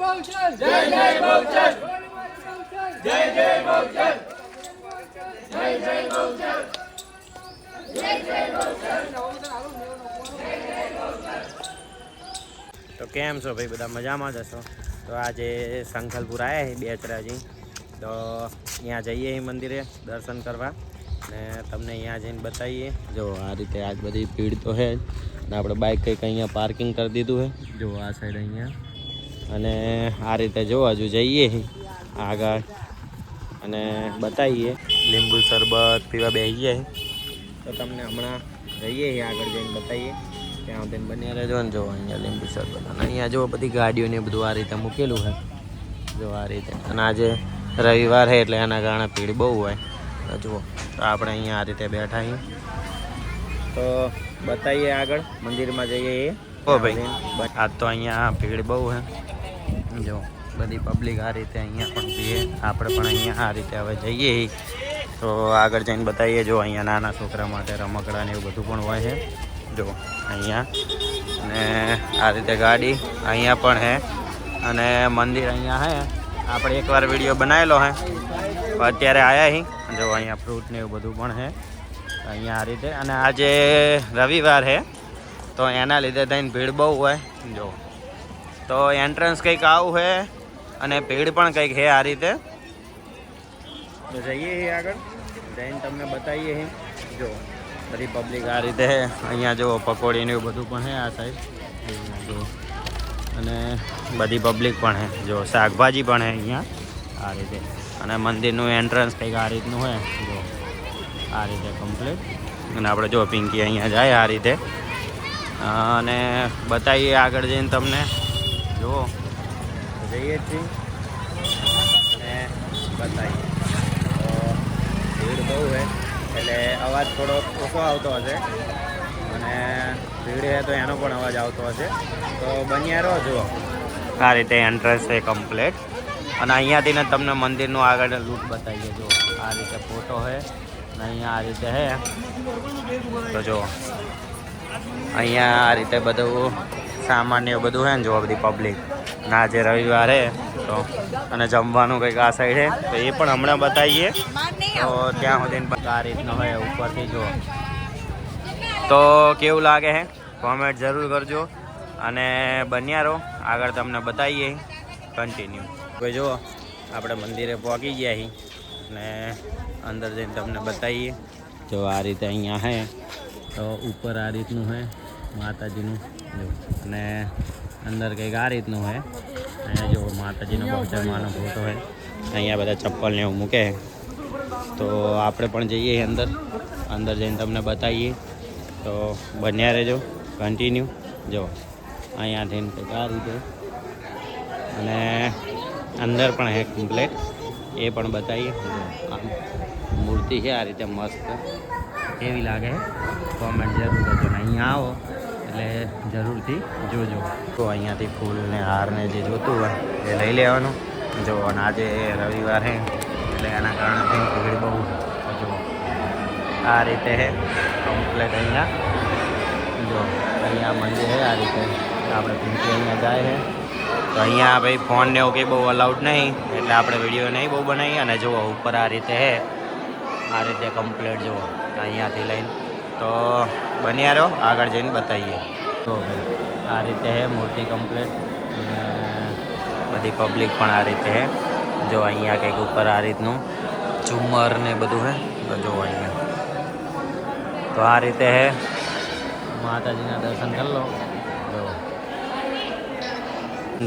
બહુચર જય જય બહુચર જય જય બહુચર જય જય બહુચર તો કેમ છો ભાઈ? બધા મજામાં જ હશો? તો આજે શંખલપુર આવ્યા બે બેચરાજી તો ત્યાં જઈએ એ મંદિરે દર્શન કરવા. ને તમને અહીંયા જઈને બતાવીએ. જો આ રીતે આજ બધી ભીડ તો છે જ. ને આપણે બાઇક કંઈક અહીંયા પાર્કિંગ કરી દીધું છે જો આ સાઈડ અહીંયા. અને આ રીતે જો હજુ જઈએ આગળ અને બતાવીએ લીંબુ શરબત પીવા બેસીએ તો તમને હમણાં જઈએ આગળ જઈને બતાવીએ ત્યાં સુધી બન્યા રહેજો ને જોવો અહીંયા લીંબુ શરબત. અને અહીંયા જો બધી ગાડીઓને બધું આ રીતે મૂકેલું છે જો આ રીતે. અને આજે રવિવાર છે એટલે એના કારણે ભીડ બહુ હોય. તો જુઓ તો આપણે અહીંયા આ રીતે બેઠા છીએ તો બતાવીએ આગળ મંદિરમાં જઈએ એ ઓ ભાઈ. આજ તો અહીંયા ભીડ બહુ છે જો, બધી પબ્લિક આ રીતે અહીંયા પણ જઈએ. આપણે પણ અહીંયા આ રીતે હવે જઈએ. તો આગળ જઈને બતાવીએ, જો અહીંયા નાના છોકરા માટે રમકડા ને એવું બધું પણ હોય છે. જો, અહીંયા. અને આ રીતે ગાડી અહીંયા પણ છે. અને મંદિર અહીંયા છે. આપણે એકવાર વીડિયો બનાવેલો હે અત્યારે આવ્યા હી. જો, અહીંયા ફ્રૂટ ને એવું બધું પણ છે. અહીંયા આ રીતે. અને આજે રવિવાર છે. તો એના લીધે થઈને ભીડ બહુ હોય. જો તો એન્ટ્રન્સ કંઈક આવું છે અને ભીડ પણ કંઈક છે આ રીતે. તો જઈએ આગળ. જઈને તમને બતાવીએ જો, બધી પબ્લિક આ રીતે અહીંયા જો પકોડીને એવું બધું પણ છે આ સાઈડ જો. અને બધી પબ્લિક પણ છે. જો, શાકભાજી પણ છે અહીંયા. આ રીતે. અને મંદિરનું એન્ટ્રન્સ કંઈક આ રીતનું હોય જો, આ રીતે કમ્પ્લીટ અને આપણે જો પિંકી અહીંયા જાય આ રીતે. અને બતાવીએ આગળ જઈને તમને. જુઓ. જઈએ છીએ. અને બતાવીએ. તો ભીડ બહુ છે. એટલે અવાજ થોડો ઓછો આવતો હશે. અને ભીડ છે તો એનો પણ અવાજ આવતો હશે. તો બન્યા રહો, જુઓ. આ રીતે એન્ટ્રન્સ છે કમ્પ્લેટ અને અહીંયાથી ને તમને મંદિરનું આગળ લૂક બતાવીએ જો આ રીતે ફોટો છે. અને અહીંયા આ રીતે છે. તો જુઓ. અહીંયા આ રીતે બધું સામાન્ય એવું બધું છે ને જોવા બધી પબ્લિક ના, આજે રવિવારે તો અને જમવાનું કંઈક આ સાઈડ છે તો એ પણ હમણાં બતાવીએ. તો ત્યાં સુધી આ રીતનો હોય ઉપરથી જો તો કેવું લાગે હે? કોમેન્ટ જરૂર કરજો. અને બન્યા રહો. આગળ તમને બતાવીએ. કન્ટિન્યુ કોઈ જુઓ, આપણે મંદિરે પહોંચી ગયા હી. ને અંદર જઈને તમને બતાવીએ. જો આ રીતે અહીંયા છે તો ઉપર આ રીતનું છે માતાજીનું. જો. અને અંદર કંઈક આ રીતનું હોય. અહીંયા જો માતાજીનો બહુચરમાનો ફોટો હોય. અહીંયા બધા ચપ્પલ ને એવું મૂકે. તો આપણે પણ જઈએ અંદર. અંદર જઈને તમને બતાવીએ. તો બન્યા રહેજો. કન્ટિન્યુ જો, અહીંયાથી કંઈક આ રીતે. અને અંદર પણ હે કમ્પ્લેટ એ પણ બતાવીએ. મૂર્તિ છે, આ રીતે મસ્ત. કેવી લાગે? કોમેન્ટ જરૂર કરજો અહીંયા આવો. એટલે જરૂરથી જોજો. તો અહીંયાથી ફૂલ ને હાર જે જોતું હોય એ લઈ લેવાનું. જો, અને આજે રવિવાર એટલે એના કારણે ભીડ બહુ જો, આ રીતે છે કમ્પ્લેટ અહીંયા. જો, અહીંયા મંદિર છે આ રીતે આપણે પિંકી અહીંયા જાય છે તો અહીંયા ભાઈ ફોન ને એવું કંઈ બહુ અલાઉડ નહીં, એટલે આપણે વીડિયો નહીં બહુ બનાવીએ. અને જુઓ ઉપર આ રીતે છે આ રીતે કમ્પ્લેટ જુઓ અહીંયાથી લઈને. તો બન્યા રહો, આગળ જઈને બતાવીએ. તો આ રીતે હે, મૂર્તિ કમ્પ્લેટ બધી પબ્લિક પણ આ રીતે છે જો અહીંયા કંઈક ઉપર આ રીતનું ઝુમર ને બધું છે તો જો અહીંયા. તો આ રીતે છે માતાજીના દર્શન કરી લો. જો.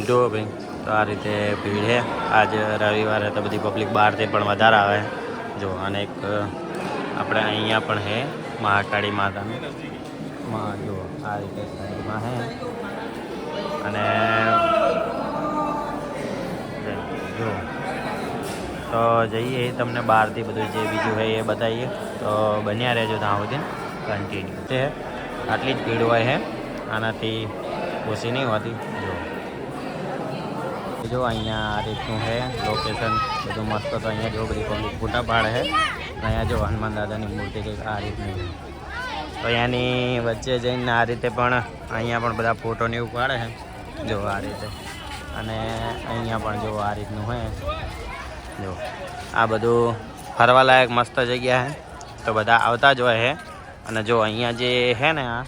જો ભાઈ, તો આ રીતે ભીડ છે આજ રવિવારે તો બધી પબ્લિક બહારથી પણ વધારે આવે. જો, અને એક આપણે અહીંયા પણ છે મહાકાળી માતાનું માં જુઓ આ રીતે સાઈડમાં છે અને જો, તો જઈએ તમને બહારથી બધું જે બીજું હોય એ બતાવીએ. તો બન્યા રહેજો ત્યાં સુધી. કન્ટિન્યુ છે આટલી જ ભીડ હોય છે આનાથી ઓછી નહીં હોતી. જો. જો અહીંયા આ રીતનું છે લોકેશન બધું મસ્ત તો અહીંયા જો બધી પબ્લિક ફોટા પાડે છે અહીંયા જો હનુમાન દાદાની મૂર્તિ કંઈક આ રીતની. તો અહીંયાની વચ્ચે જઈને આ રીતે પણ અહીંયા પણ બધા ફોટોને એવું પાડે છે. જો આ રીતે. અને અહીંયા પણ જો આ રીતનું હોય. જો. આ બધું ફરવાલાયક મસ્ત જગ્યા છે. તો બધા આવતા જ હોય છે. અને જો અહીંયા જે છે ને આ,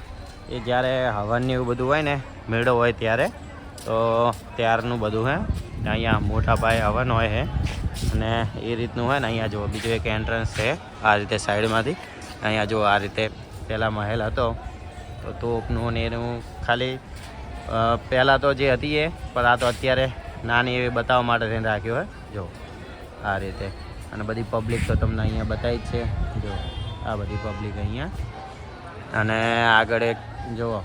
એ જ્યારે હવનને એવું બધું હોય ને, મેળો હોય ત્યારે, તો ત્યારનું બધું છે. અહીંયા મોટા પાયે હવન હોય છે અને એ રીતનું હોય ને, અહીંયા જુઓ, બીજું એક એન્ટ્રન્સ છે, આ રીતે સાઈડમાંથી. અહીંયા જો આ રીતે પહેલાં મહેલ હતો. તો તોપનું ને એનું ખાલી પહેલાં તો જે હતી એ, પણ આ તો અત્યારે નાની એવી બતાવવા માટે થઈને રાખ્યું હોય. જો આ રીતે. અને બધી પબ્લિક તો તમને અહીંયા બતાવી જ છે. જો આ બધી પબ્લિક અહીંયા. અને આગળ એક, જુઓ,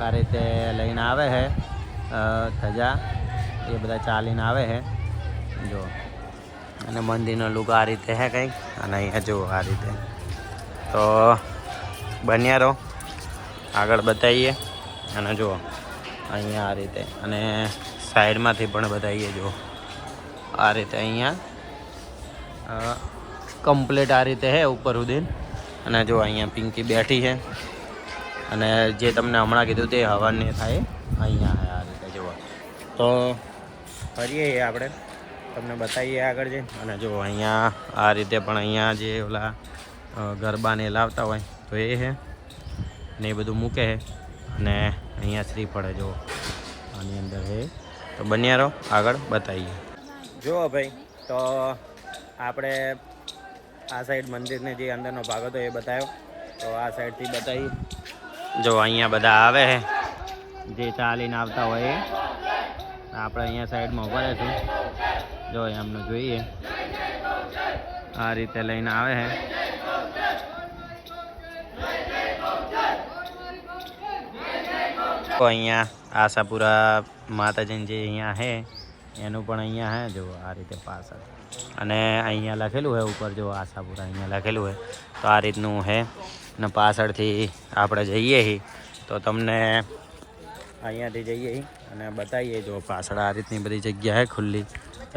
આ રીતે લઈને આવે છે ધજા. એ બધા ચાલીને આવે છે જો. અને મંદિરનો લુક આ રીતે છે કંઈક. અને અહીંયા જુઓ આ રીતે. તો બન્યા રહો. આગળ બતાવીએ. અને જુઓ. અહીંયા આ રીતે. અને સાઈડમાંથી પણ બતાવીએ, જુઓ. આ રીતે અહીંયા. કમ્પ્લીટ આ રીતે છે ઉપર સુધી અને જો અહીંયા પિંકી બેઠી છે અને જે તમને હમણાં કીધું તે હવનને થાય. અહીંયા આ રીતે, જુઓ. તો ફરીએ આપણે. તમને બતાવીએ આગળ જઈને. અને જો અહીંયા આ રીતે પણ અહીંયા જે ઓલા ગરબાને લાવતા હોય તો એ છે ને એ બધું મૂકે છે અને અહીંયા શ્રીફળ પડે જુઓ આની અંદર છે તો બન્યા રહો, આગળ બતાવીએ. જુઓ ભાઈ, તો આપણે આ સાઈડ મંદિરને જે અંદરનો ભાગ હતો એ બતાવ્યો. તો આ સાઈડથી બતાવી. જો અહીંયા બધા આવે છે જે ચાલીને આવતા હોય આપણે અહીંયા સાઈડમાં ઊભા રહેશું. જો એમનું જોઈએ. આ રીતે લઈને આવે છે તો અહીંયા આશાપુરા માતાજીને જે અહીંયા છે એનું પણ અહીંયા છે જો આ રીતે પાછળ અને અહીંયા લખેલું હે ઉપર, જો આશાપુરા અહીંયા લખેલું હે. તો આ રીતનું છે ને પાછળથી આપણે જઈએ છીએ તો તમને અહીંયાથી જઈએ અને બતાવીએ. જો પાછળ આ રીતની બધી જગ્યા છે ખુલ્લી.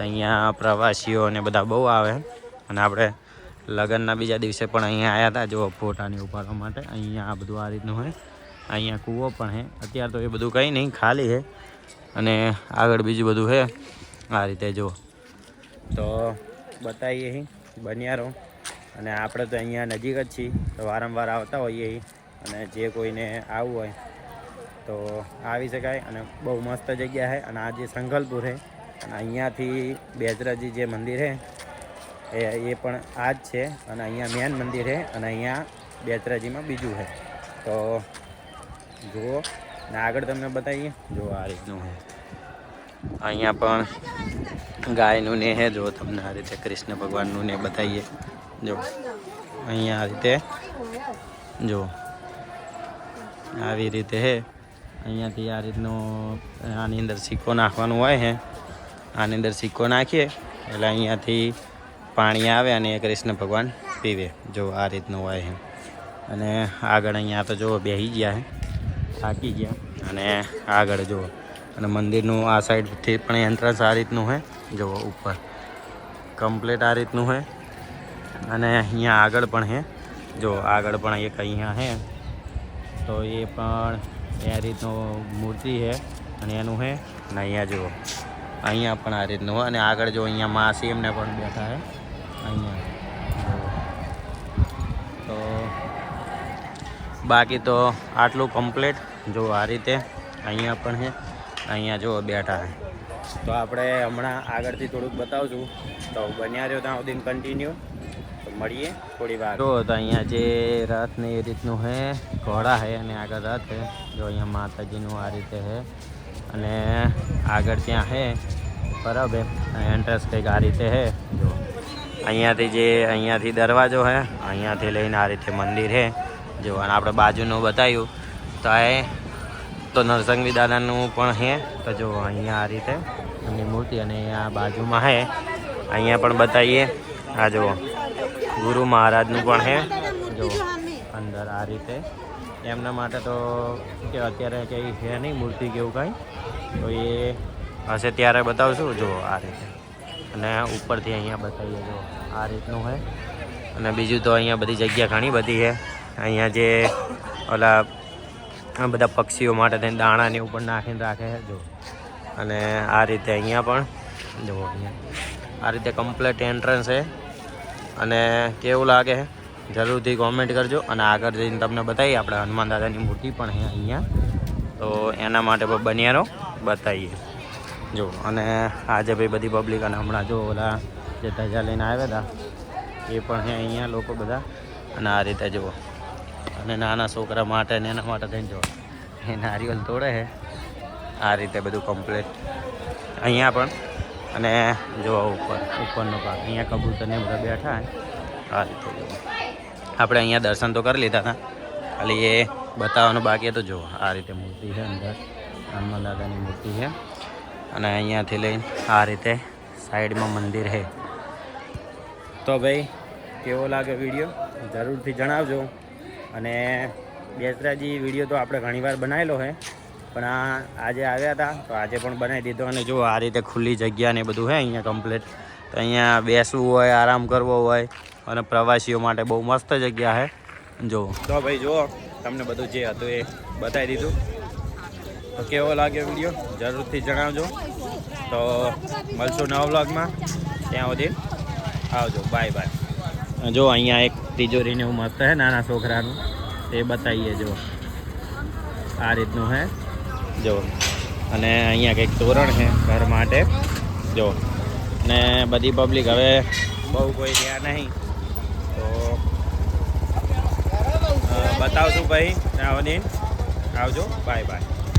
અહીંયા પ્રવાસીઓ ને બધા બહુ આવે. અને આપણે લગ્નના બીજા દિવસે પણ અહીંયા આવ્યા હતા. જો ફોટાની ઉપાડવા માટે. અહીંયા આ બધું આ રીતનું હોય અહીંયા કૂવો પણ છે અત્યારે તો એ બધું કંઈ નહીં, ખાલી છે અને આગળ બીજું બધું છે આ રીતે જો. તો બતાવીએ બન્યારો. અને આપણે તો અહીંયા નજીક જ છીએ. તો વારંવાર આવતા હોઈએ અને જે કોઈને આવવું હોય તો આવી શકાય અને બહુ મસ્ત જગ્યા છે અને આ જે સંગલપુર છે અને અહીંયાથી બેજરાજી જે મંદિર છે, એ એ પણ આ જ છે અને અહીંયા મેન મંદિર છે અને અહીંયા બેચરાજીમાં બીજું છે. તો જુઓ ને આગળ તમને બતાવીએ. જો આ રીતનું છે. અહીંયા પણ ગાયનું ને હે જો તમને આ રીતે કૃષ્ણ ભગવાનનું ને બતાવીએ. જો અહીંયા આ રીતે, જો. આવી રીતે છે. અહીંયાથી આ રીતનું આની અંદર સિક્કો નાખવાનું હોય છે આની અંદર સિક્કો નાખીએ, એટલે અહીંયાથી પાણી આવે અને એ કૃષ્ણ ભગવાન પીવે, જો આ રીતનું હોય છે અને આગળ અહીંયા તો જો બેસી ગયા છે થાકી ગયા. અને આગળ જુઓ, અને મંદિરનું આ સાઈડથી પણ એન્ટ્રન્સ આ રીતનું છે જુઓ ઉપર. કમ્પ્લીટ આ રીતનું છે અને અહીંયા આગળ પણ છે જો આગળ પણ એક અહીંયા છે તો એ પણ એ રીતનું મૂર્તિ છે અને એનું છે અને અહીંયા જુઓ. અહીંયા પણ આ રીતનું અને આગળ જો અહીંયા માસી એમને પણ બેઠા છે. અહીંયા તો બાકી તો આટલું કમ્પ્લીટ જો આ રીતે અહીંયા પણ છે, અહીંયા જો બેઠા છે. તો આપણે હમણાં આગળથી થોડુંક બતાવશું. તો બન્યા રહ્યો ત્યાં સુધી કન્ટિન્યુ મળીએ થોડી વાર. જો, તો અહીંયા જે રથ ને એ રીતનું છે ઘોડા હે અને આગળ રથ હે. જો, અહીંયા માતાજીનું આ રીતે હે. અને આગળ ત્યાં હે, બરાબર. એન્ટ્રન્સ કંઈક આ રીતે હે. જો, અહીંયાથી જે, અહીંયાથી દરવાજો છે અહીંયાથી લઈને આ રીતે મંદિર હે. જો, અને આપણે બાજુનું બતાવ્યું. તો એ, તો નરસંગી દાદાનું પણ હે. તો જો, અહીંયા આ રીતે એમની મૂર્તિ અને અહીંયા બાજુમાં છે અહીંયા પણ બતાવીએ. આ જુઓ. ગુરુ મહારાજનું પણ છે જો અંદર આ રીતે. એમના માટે તો કે અત્યારે કંઈ છે નહીં મૂર્તિ કેવું કાંઈ. તો એ હશે ત્યારે બતાવશું. જો આ રીતે. અને ઉપરથી અહીંયા બતાવીએ જો આ રીતનું છે અને બીજું તો અહીંયા બધી જગ્યા ઘણી બધી છે અહીંયા જે ઓલા આ બધા પક્ષીઓ માટે થઈને દાણાની ઉપર નાખીને રાખે છે જો. અને આ રીતે અહીંયા પણ જો અહીંયા. આ રીતે કમ્પ્લીટ એન્ટ્રન્સ છે અને કેવું લાગે જરૂરથી કોમેન્ટ કરજો અને આગળ જઈને તમને બતાવીએ. આપણે હનુમાન દાદાની મૂર્તિ પણ અહીંયા. તો એના માટે પણ બનિયારો બતાવીએ. જો, અને આજે ભાઈ બધી પબ્લિક અને હમણાં જો ઓલા જે ધજા લઈને આવ્યા હતા એ પણ અહીંયા લોકો બધા. અને આ રીતે જુઓ. અને નાના છોકરા માટે ને એના માટે થઈને જુઓ. એ નારિયેલ તોડે છે. આ રીતે બધું કમ્પ્લીટ અહીંયા પણ અને જોવા ઉપર, ઉપરનો ભાગ. અહીંયા કબૂતર ને બધા બેઠા આ રીતે આપણે અહીંયા દર્શન તો કરી લીધા હતા. ખાલી એ બતાવવાનું બાકી હતું. જુઓ, આ રીતે મૂર્તિ છે અંદર. હનુમાન દાદાની મૂર્તિ છે. અને અહીંયાથી લઈને આ રીતે સાઈડમાં મંદિર છે. તો ભાઈ, કેવો લાગે વીડિયો? જરૂરથી જણાવજો. અને બેસરાજી, વીડિયો તો આપણે ઘણીવાર બનાવેલો છે. પણ આ આજે આવ્યા હતા, તો આજે પણ બનાવી દીધો અને જો આ રીતે ખુલ્લી જગ્યા ને બધું હે અહીંયા કમ્પ્લીટ તો અહીંયા બેસવું હોય, આરામ કરવો હોય અને પ્રવાસીઓ માટે બહુ મસ્ત જગ્યા છે જો. તો ભાઈ જુઓ, તમને બધું જે હતું એ બતાવી દીધું. તો કેવો લાગ્યો વીડિયો? જરૂરથી જણાવજો. તો મળશું નવા વ્લોગમાં. ત્યાં સુધી આવજો. બાય બાય જો અહીંયા એક તિજોરીને એવું મસ્ત છે નાના છોકરાનું. તે બતાવીએ જો. આ રીતનું છે જો. અને અહીંયા કંઈક તોરણ છે ઘર માટે. જો. ને બધી પબ્લિક હવે બહુ કોઈ ગયા નહીં. તો બતાવશું ભાઈ. સુધી આવજો. Bye bye